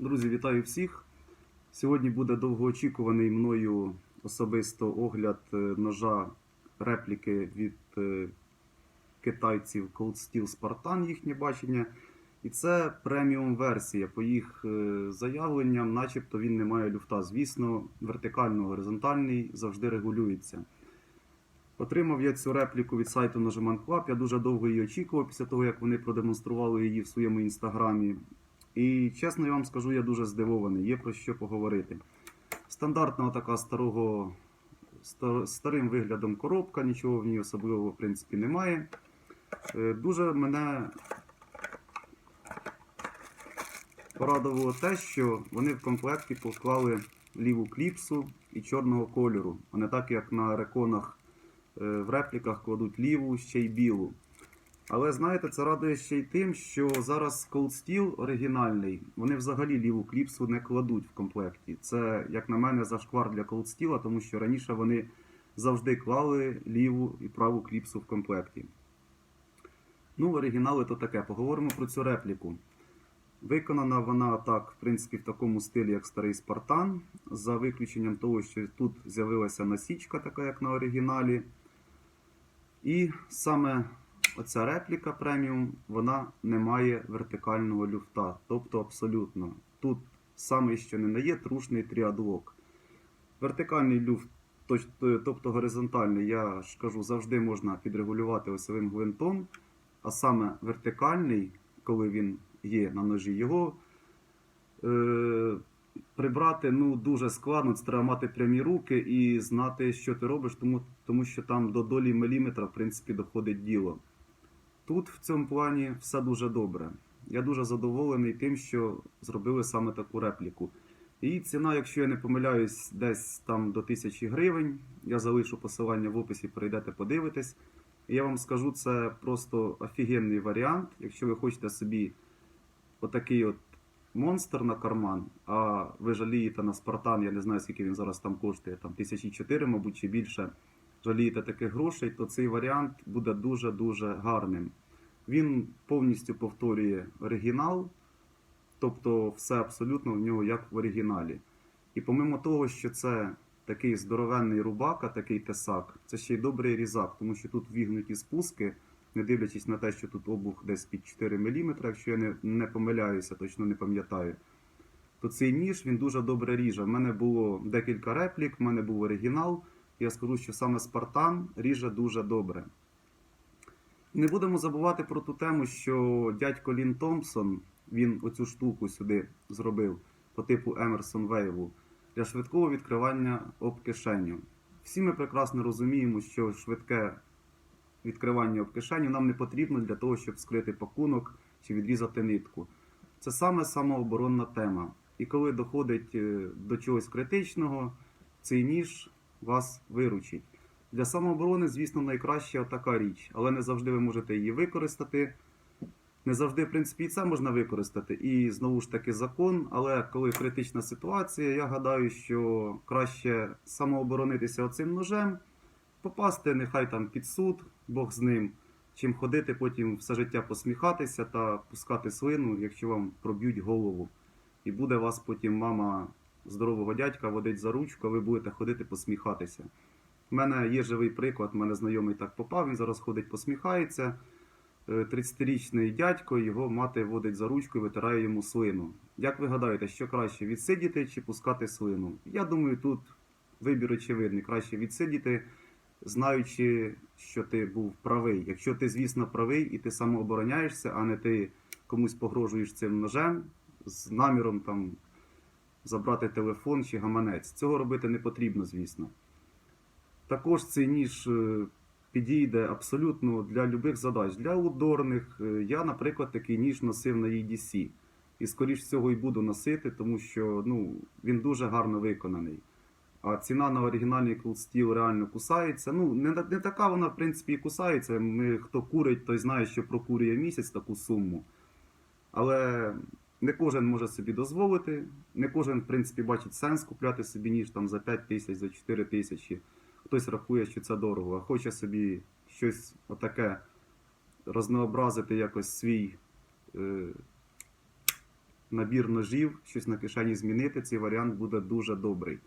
Друзі, вітаю всіх. Сьогодні буде довгоочікуваний мною особисто огляд е, ножа репліки від е, китайців Cold Steel Spartan, їхнє бачення. І це преміум версія. По їх е, заявленням, начебто він не має люфта. Звісно, вертикально-горизонтальний завжди регулюється. Отримав я цю репліку від сайту Ножиман Club. Я дуже довго її очікував після того, як вони продемонстрували її в своєму інстаграмі. І чесно я вам скажу, я дуже здивований, є про що поговорити. Стандартна така старого, стар- старим виглядом коробка, нічого в ній особливого в принципі немає. Е, Дуже мене порадувало те, що вони в комплекті поклали ліву кліпсу і чорного кольору, а не так, як на реконах е, в репліках кладуть ліву, ще й білу. Але знаєте, це радує ще й тим, що зараз Cold Steel оригінальний, вони взагалі ліву кліпсу не кладуть в комплекті. Це, як на мене, зашквар для Cold Steel, тому що раніше вони завжди клали ліву і праву кліпсу в комплекті. Ну, оригінали то таке. Поговоримо про цю репліку. Виконана вона так, в принципі, в такому стилі, як старий Спартан, за виключенням того, що тут з'явилася насічка, така як на оригіналі. І саме оця репліка преміум, вона не має вертикального люфта. Тобто абсолютно. Тут саме що не є трушний тріадлок. Вертикальний люфт, тобто горизонтальний, я ж кажу, завжди можна підрегулювати осьовим гвинтом. А саме вертикальний, коли він є на ножі, його е, прибрати ну, дуже складно. Це треба мати прямі руки і знати, що ти робиш, тому, тому що там до долі міліметра в принципі, доходить діло. Тут в цьому плані все дуже добре. Я дуже задоволений тим, що зробили саме таку репліку. Її ціна, якщо я не помиляюсь, десь там до 1000 гривень. Я залишу посилання в описі, перейдете, подивитесь. І я вам скажу, це просто офігенний варіант. Якщо ви хочете собі отакий от монстр на карман, а ви жалієте на Спартан, я не знаю, скільки він зараз там коштує, там 1004, мабуть, чи більше, жалієте таких грошей, то цей варіант буде дуже-дуже гарним. Він повністю повторює оригінал, тобто все абсолютно в нього як в оригіналі. І помимо того, що це такий здоровенний рубака, такий тесак, це ще й добрий різак, тому що тут вігнуті спуски, не дивлячись на те, що тут обух десь під 4 мм, якщо я не, не помиляюся, точно не пам'ятаю. То цей ніж він дуже добре ріже. У мене було декілька реплік, в мене був оригінал. Я скажу, що саме Спартан ріже дуже добре. Не будемо забувати про ту тему, що дядько Лін Томпсон, він оцю штуку сюди зробив по типу Емерсон Вейву для швидкого відкривання об кишеню. Всі ми прекрасно розуміємо, що швидке відкривання об кишеню нам не потрібно для того, щоб скрити пакунок чи відрізати нитку. Це саме самооборонна тема. І коли доходить е, до чогось критичного, цей ніж вас виручить. Для самооборони, звісно, найкраща така річ, але не завжди ви можете її використати. Не завжди, в принципі, і це можна використати. І знову ж таки закон. Але коли критична ситуація, я гадаю, що краще самооборонитися оцим ножем, попасти нехай там під суд, Бог з ним, чим ходити потім все життя посміхатися та пускати слину, якщо вам проб'ють голову. І буде вас потім мама здорового дядька водить за ручку, а ви будете ходити посміхатися. У мене є живий приклад, у мене знайомий так попав, він зараз ходить, посміхається. Е, 30-річний дядько, його мати водить за ручку і витирає йому слину. Як ви гадаєте, що краще відсидіти чи пускати слину? Я думаю, тут вибір очевидний. Краще відсидіти, знаючи, що ти був правий. Якщо ти, звісно, правий і ти самообороняєшся, а не ти комусь погрожуєш цим ножем з наміром там забрати телефон чи гаманець. Цього робити не потрібно, звісно. Також цей ніж е, підійде абсолютно для любих задач. Для удорних. Е, Я, наприклад, такий ніж носив на EDC. І, скоріш всього, і буду носити, тому що ну, він дуже гарно виконаний. А ціна на оригінальний Cold Steel реально кусається. Ну, не, не така вона, в принципі, і кусається. Ми, хто курить, той знає, що прокурює місяць таку суму. Але не кожен може собі дозволити, не кожен, в принципі, бачить сенс купляти собі ніж там за 5 тисяч, за 4 тисячі. Хтось рахує, що це дорого, а хоче собі щось отаке рознообразити якось свій е, набір ножів, щось на кишені змінити, цей варіант буде дуже добрий.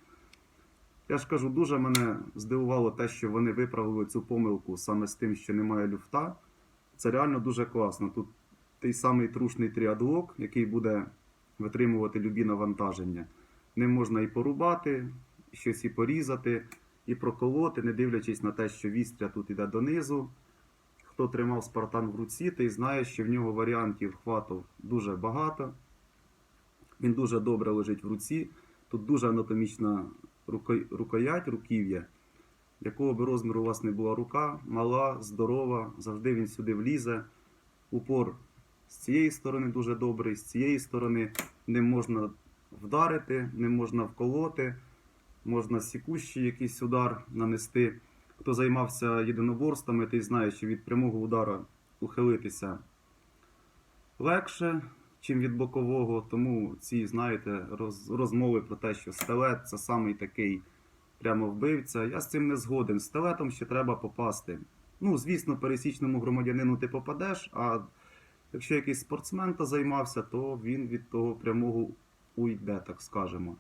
Я ж кажу, дуже мене здивувало те, що вони виправили цю помилку саме з тим, що немає люфта. Це реально дуже класно. Тут той самий трушний тріадлок, який буде витримувати любі навантаження. Ним можна і порубати, щось і порізати, і проколоти, не дивлячись на те, що вістря тут іде донизу. Хто тримав Спартан в руці, той знає, що в нього варіантів хвату дуже багато. Він дуже добре лежить в руці. Тут дуже анатомічна руко- рукоять, руків'я. Якого би розміру у вас не була рука, мала, здорова, завжди він сюди влізе. Упор з цієї сторони дуже добрий, з цієї сторони ним можна вдарити, ним можна вколоти, можна сікущий якийсь удар нанести. Хто займався єдиноборствами, той знає, що від прямого удара ухилитися легше, чим від бокового. Тому ці, знаєте, роз, розмови про те, що стелет це самий такий прямо вбивця. Я з цим не згоден. Стелетом ще треба попасти. Ну, звісно, пересічному громадянину ти попадеш, а якщо якийсь спортсмен та займався, то він від того прямого уйде, так скажемо.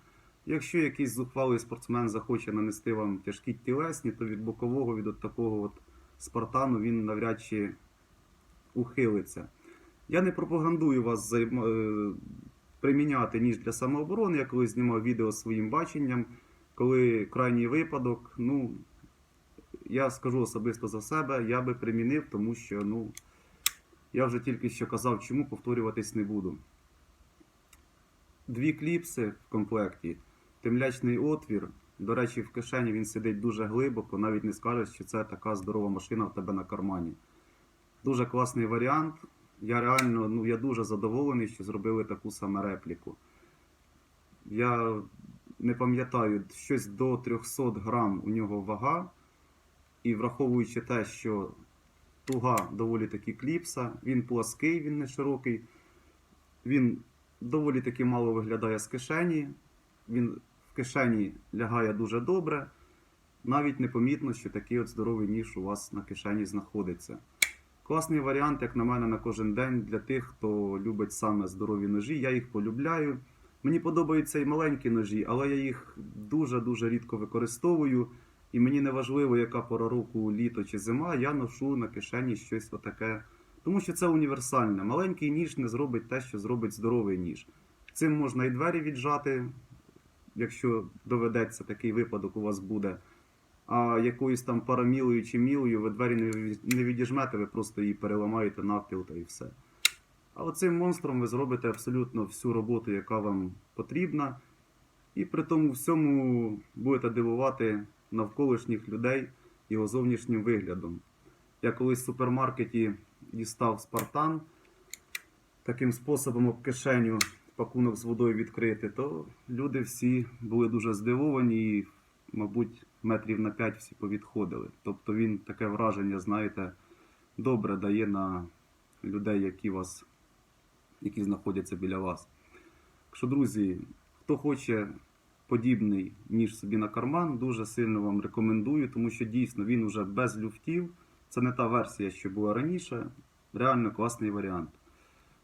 Якщо якийсь зухвалий спортсмен захоче нанести вам тяжкі тілесні, то від бокового, від от такого от спартану він навряд чи ухилиться. Я не пропагандую вас займа- е, приміняти ніж для самооборони. Я колись знімав відео своїм баченням, коли крайній випадок, ну, я скажу особисто за себе, я би примінив, тому що, ну, я вже тільки що казав, чому повторюватись не буду. Дві кліпси в комплекті, темлячний отвір. До речі, в кишені він сидить дуже глибоко, навіть не скажеш, що це така здорова машина в тебе на кармані. Дуже класний варіант. Я реально ну, я дуже задоволений, що зробили таку саме репліку. Я не пам'ятаю, щось до 300 грам у нього вага. І враховуючи те, що туга доволі таки кліпса, він плаский, він не широкий. Він доволі таки мало виглядає з кишені. Він в кишені лягає дуже добре. Навіть непомітно, що такий от здоровий ніж у вас на кишені знаходиться. Класний варіант, як на мене, на кожен день для тих, хто любить саме здорові ножі. Я їх полюбляю. Мені подобаються і маленькі ножі, але я їх дуже-дуже рідко використовую. І мені не важливо, яка пора року, літо чи зима, я ношу на кишені щось отаке. Тому що це універсальне. Маленький ніж не зробить те, що зробить здоровий ніж. Цим можна і двері віджати, якщо доведеться такий випадок у вас буде. А якоюсь там парамілою чи мілою ви двері не відіжмете, ви просто її переламаєте навпіл та і все. А оцим монстром ви зробите абсолютно всю роботу, яка вам потрібна. І при тому всьому будете дивувати навколишніх людей його зовнішнім виглядом. Я колись в супермаркеті дістав спартан таким способом об кишеню пакунок з водою відкрити, то люди всі були дуже здивовані і, мабуть, метрів на 5 всі повідходили. Тобто він таке враження, знаєте, добре дає на людей, які вас, які знаходяться біля вас. Так що, друзі, хто хоче подібний ніж собі на карман, дуже сильно вам рекомендую, тому що дійсно він уже без люфтів. Це не та версія, що була раніше. Реально класний варіант.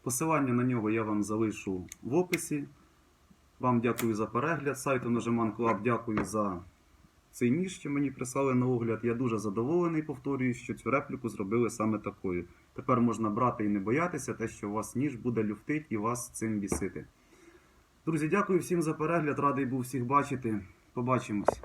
Посилання на нього я вам залишу в описі. Вам дякую за перегляд. Сайту Ножеман Club дякую за цей ніж, що мені прислали на огляд. Я дуже задоволений, повторюю, що цю репліку зробили саме такою. Тепер можна брати і не боятися, те, що у вас ніж буде люфтить і вас цим бісити. Друзі, дякую всім за перегляд. Радий був всіх бачити. Побачимось.